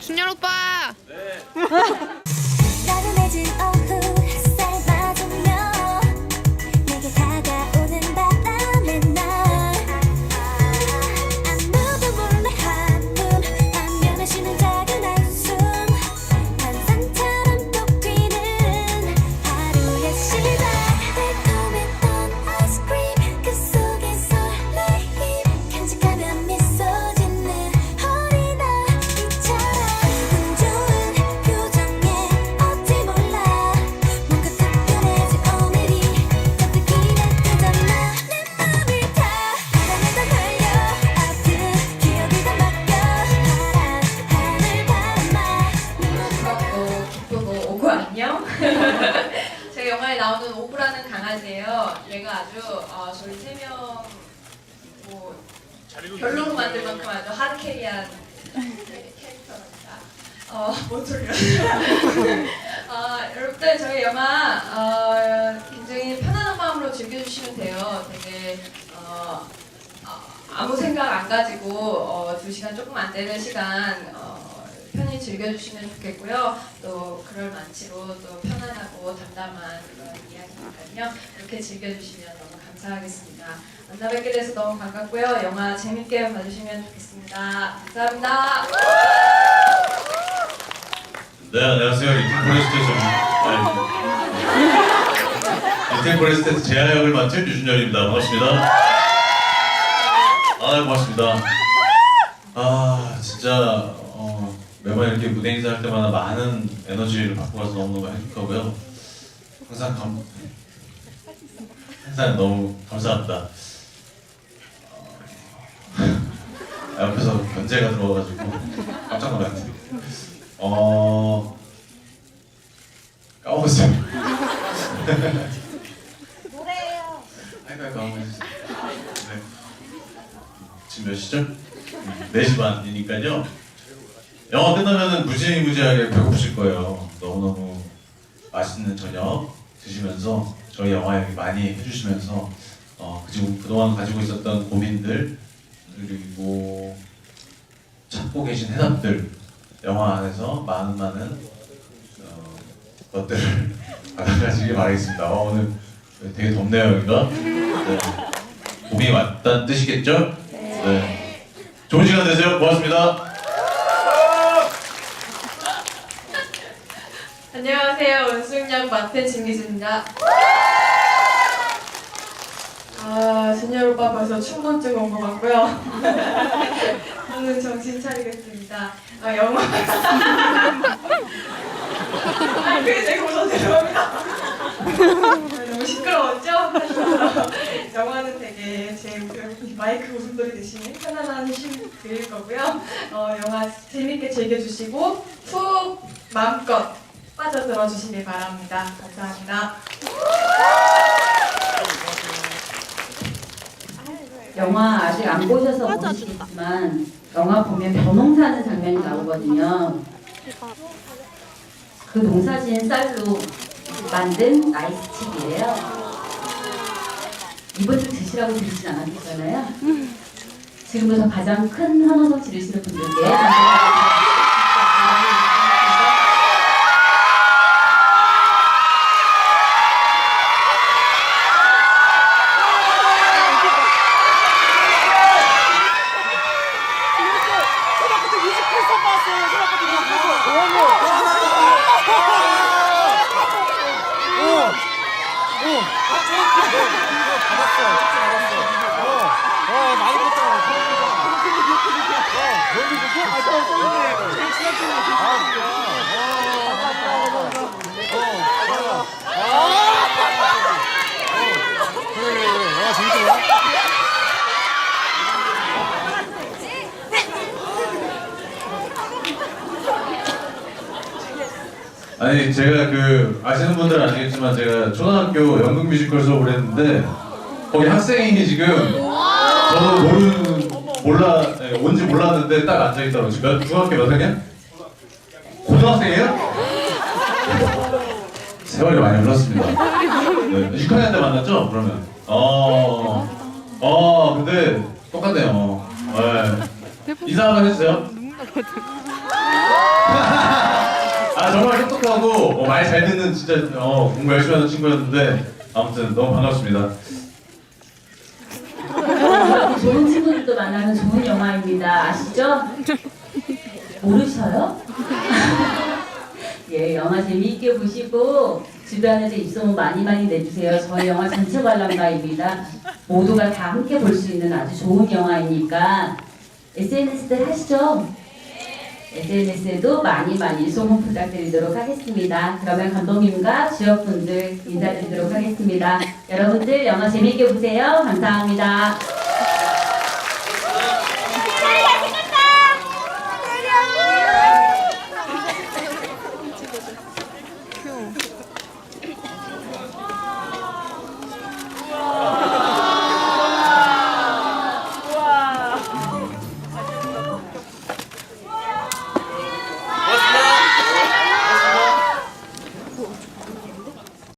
준열 오빠. 나 영화에 나오는 오브라는 강아지예요. 얘가 아주 어, 저희 세명 뭐 별로로 만들 만큼 아주 하드캐리한 캐릭터입니다. 어, 뭔 소리야? 어, 여러분들 저희 영화 어, 굉장히 편안한 마음으로 즐겨주시면 돼요. 되게 어, 어, 아무 생각 안 가지고 어, 두 시간 조금 안 되는 시간 어, 편히 즐겨주시면 좋겠고요. 또 그럴 만치로 또 편안하고 담담한 그런 이야기니까요. 이렇게 즐겨주시면 너무 감사하겠습니다. 만나 뵙게 돼서 너무 반갑고요. 영화 재밌게 봐주시면 좋겠습니다. 감사합니다. 네, 안녕하세요. 리틀 포레스트에서 제아 역을 맡은 유준열입니다. 반갑습니다. 아, 고맙습니다. 아, 진짜 어, 매번 이렇게 무대 인사할 때마다 많은 에너지를 받고 가서 너무너무 행복하고요. 항상 감, 항상 너무 감사합니다. 어, 옆에서 견제가 들어와가지고 깜짝 놀랐네요. 어 까먹었어요. 뭐래요? 아이고 아이고 아이고. 네. 지금 몇 시죠? 4시 반이니까요. 영화 끝나면은 무지무지하게 배고프실 거예요. 너무너무 맛있는 저녁 드시면서 저희 영화 얘기 많이 해주시면서 어, 그지금 그동안 가지고 있었던 고민들 그리고 찾고 계신 해답들 영화 안에서 많은 많은 어, 것들을 받아가시길 바라겠습니다. 어, 오늘 되게 덥네요 여기가. 네. 봄이 왔다는 뜻이겠죠? 네. 좋은 시간 되세요. 고맙습니다. 안녕하세요. 원숭이양 맡은 진기준입니다. 아, 준열 오빠 벌써 충곤증 온 것 같고요. 저는 정신 차리겠습니다. 아, 영화. 아, 그게 제가 웃어 죄송합니다. 아, 너무 시끄러웠죠? 영화는 되게 제그 마이크 웃음소리 대신에 편안한 쉼 드릴 거고요. 어, 영화 재밌게 즐겨주시고 푹 마음껏 빠져 들어 주시길 바랍니다. 감사합니다. 영화 아직 안 보셔서 모르시겠지만 영화 보면 벼농사하는 장면이 나오거든요. 그 농사진 쌀로 만든 아이스칩이에요. 이번 주 드시라고 드리진 않았잖아요. 지금부터 가장 큰 환호성 지르시는 분들께 감사합니다. 아 니 제가 그 아시는 분들은 아시겠지만 제가 초등학교 연극 뮤지컬 수업을 했는데 거기 학생이 지금 저도 모르는 몰라 네, 뭔지 몰랐는데 딱 앉아 있더라고 지금 중학교 몇 학년? 고등학생이에요? 세월이 많이 흘렀습니다. 네, 6학년 때 만났죠? 그러면. 어, 어, 근데 똑같네요. 네. 인사 한번 해주세요. 아, 정말 똑똑하고 어, 말 잘 듣는 진짜 어, 공부 열심히 하는 친구였는데 아무튼 너무 반갑습니다. 좋은 친구들도 만나는 좋은 영화입니다. 아시죠? 모르셔요? 예, 영화 재미있게 보시고 주변에서 입소문 많이 많이 내주세요. 저희 영화 전체 관람가입니다. 모두가 다 함께 볼 수 있는 아주 좋은 영화이니까 SNS들 하시죠? SNS에도 많이 많이 소문 부탁드리도록 하겠습니다. 그러면 감독님과 지역분들 인사드리도록 하겠습니다. 여러분들 영화 재미있게 보세요. 감사합니다.